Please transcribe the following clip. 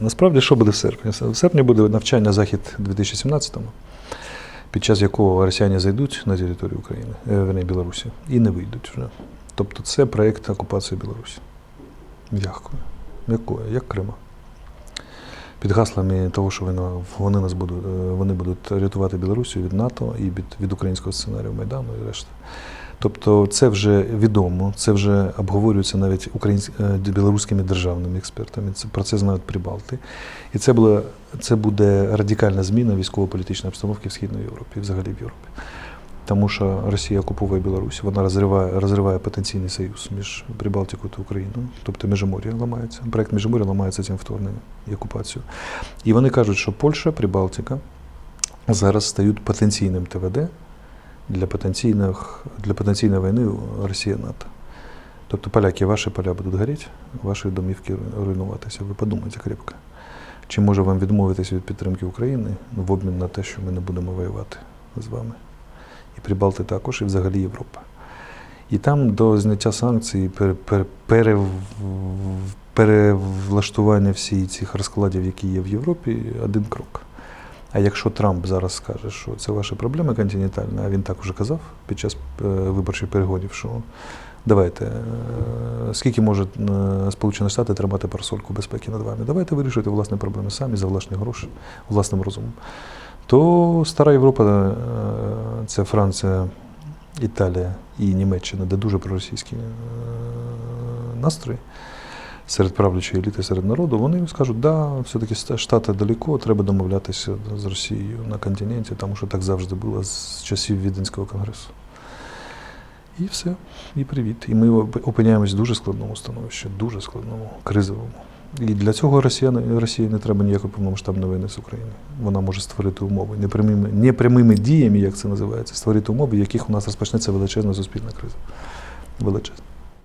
Насправді, що буде в серпні? В серпні буде навчання захід 2017-му, під час якого росіяни зайдуть на територію України, е, верні, Білорусі, і не вийдуть вже. Тобто це проєкт окупації Білорусі. М'якою. М'якою, як Крима. Під гаслами того, що вони, вони нас будуть, е, вони будуть рятувати Білорусію від НАТО і від, від українського сценарію Майдану і решта. Тобто це вже відомо, це вже обговорюється навіть е, білоруськими державними експертами. Це про це знають Прибалти. І це буде, це буде радикальна зміна військово-політичної обстановки в Східній Європі, взагалі в Європі. Тому що Росія окуповує Білорусь, вона розриває, розриває потенційний союз між Прибалтикою та Україною, тобто Міжмор'я ламається. Проект Міжмор'я ламається цим вторгненням і окупацією. І вони кажуть, що Польща, Прибалтика зараз стають потенційним ТВД для, потенційних, для потенційної війни Росія-НАТО. Тобто поляки, ваші поля будуть горіти, ваші домівки руйнуватися. Ви подумайте крепко. Чи може вам відмовитися від підтримки України в обмін на те, що ми не будемо воювати з вами? І Прибалти також, і взагалі Європа. І там до зняття санкцій, пере, пере, пере, перевлаштування всіх цих розкладів, які є в Європі, один крок. А якщо Трамп зараз скаже, що це ваша проблема континентальна, а він так уже казав під час е, виборчих перегонів, що давайте, е, скільки може е, Сполучені Штати тримати парасольку безпеки над вами? Давайте вирішуйте власні проблеми самі за власні гроші, власним розумом. То стара Європа, це Франція, Італія і Німеччина, де дуже проросійські настрої серед правлячої еліти, серед народу, вони скажуть, да, все-таки Штати далеко, треба домовлятися з Росією на континенті, тому що так завжди було з часів Віденського конгресу. І все, і привіт. І ми опиняємось в дуже складному становищі, дуже складному, кризовому. І для цього Росіяни, Росії не треба ніякої повномасштабної війни з України. Вона може створити умови непрямими, непрямими діями, як це називається, створити умови, в яких у нас розпочнеться величезна суспільна криза. Величезна.